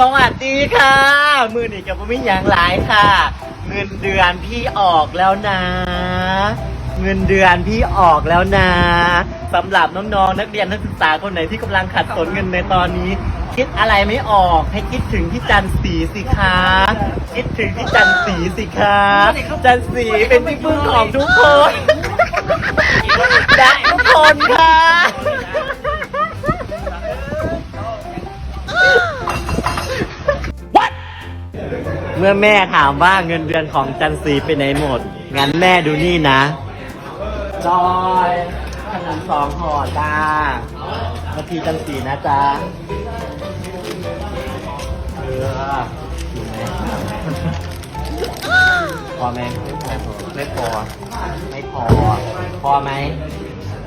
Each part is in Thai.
สวัสดีค่ะ มือนี่กับไม่อย่างหลายค่ะ เงินเดือนพี่ออกแล้วนะ เงินเดือนพี่ออกแล้วนะสำหรับน้องๆนักเรียนนักศึกษาคนไหนที่กำลังขัดสนเงินในตอนนี้ คิดอะไรไม่ออกให้คิดถึงพี่จันทร์สีสิคะคิดถึงพี่จันทร์สีสิคะจันทร์สีเป็นที่พึ่งของทุกคนรักทุกคนค่ะ เมื่อแม่ถามว่าเงินเดือนของจันทรีไปไหนหมด งั้นแม่ดูนี่นะ จอยขนมสองห่อจ้านาทีจันทรีนะจ๊ะเอออยู่ไหมพอไหมไม่พอ ไม่พอ พอไหม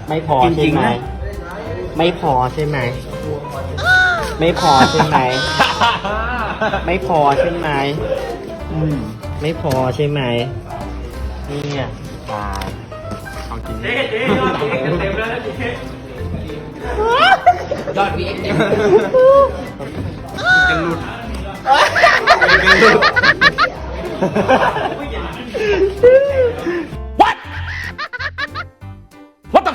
ไม่พอจริใช่งๆไหมนะไม่พอใช่ไหม ไม่พอใช่ไหม ไม่พอใช่ไหมอืมไม่พอใช่ไหมเนี่ยตายเอาจริงเจ๊เจ๊ยอดเอ็กเต็มแล้วเจ๊ยอดวีเอ็กเต็มจหลุดจะหลุด What What the